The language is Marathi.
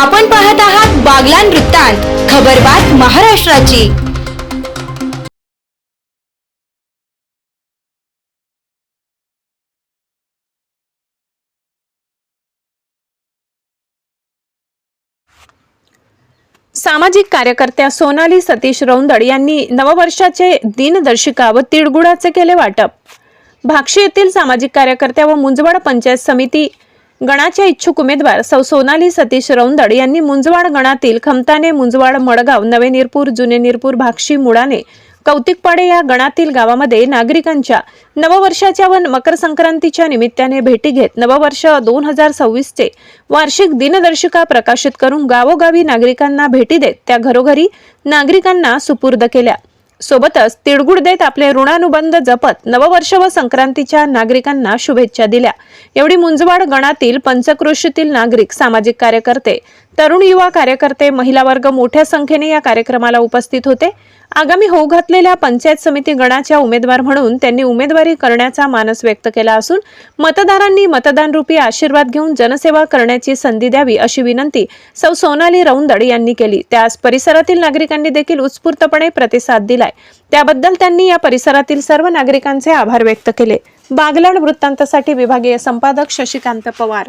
आपण पाहत आहात बागलान वृत्तांत खबरबात महाराष्ट्राची. सामाजिक कार्यकर्त्या सोनाली सतीश रौंदड यांनी नववर्षाचे दिनदर्शिका व तिळगुळाचे केले वाटप. भाक्षी येथील सामाजिक कार्यकर्त्या व मुंजवाड पंचायत समिती गणाच्या इच्छुक उमेदवार सौ सोनाली सतीश रौंदड यांनी मुंजवाड गणातील खमताने मुंजवाड मडगाव नवे निरपूर जुने निरपूर भाक्षी मुळाने कौतिकपाडे या गणातील गावामध्ये नागरिकांच्या नववर्षाच्या व मकर संक्रांतीच्या निमित्ताने भेटी घेत नववर्ष दोन हजार सव्वीसचे वार्षिक दिनदर्शिका प्रकाशित करून गावोगावी नागरिकांना भेटी देत त्या घरोघरी नागरिकांना सुपूर्द केल्या. सोबतच तिळगुळ देत आपले ऋणानुबंध जपत नववर्ष व संक्रांतीच्या नागरिकांना शुभेच्छा दिल्या. एवढी मुंजवाड गणातील पंचकृषीतील नागरिक सामाजिक कार्यकर्ते तरुण युवा कार्यकर्ते महिला वर्ग मोठ्या संख्येने या कार्यक्रमाला उपस्थित होते. आगामी होऊ घातलेल्या पंचायत समिती गणाच्या उमेदवार म्हणून त्यांनी उमेदवारी करण्याचा मानस व्यक्त केला असून मतदारांनी मतदान रूपी आशीर्वाद घेऊन जनसेवा करण्याची संधी द्यावी अशी विनंती सौ सोनाली रौंदड यांनी केली. त्यास परिसरातील नागरिकांनी देखील उत्स्फूर्तपणे प्रतिसाद दिलाय. त्याबद्दल त्यांनी या परिसरातील सर्व नागरिकांचे आभार व्यक्त केले. बागलाण वृत्तांतासाठी विभागीय संपादक शशिकांत पवार.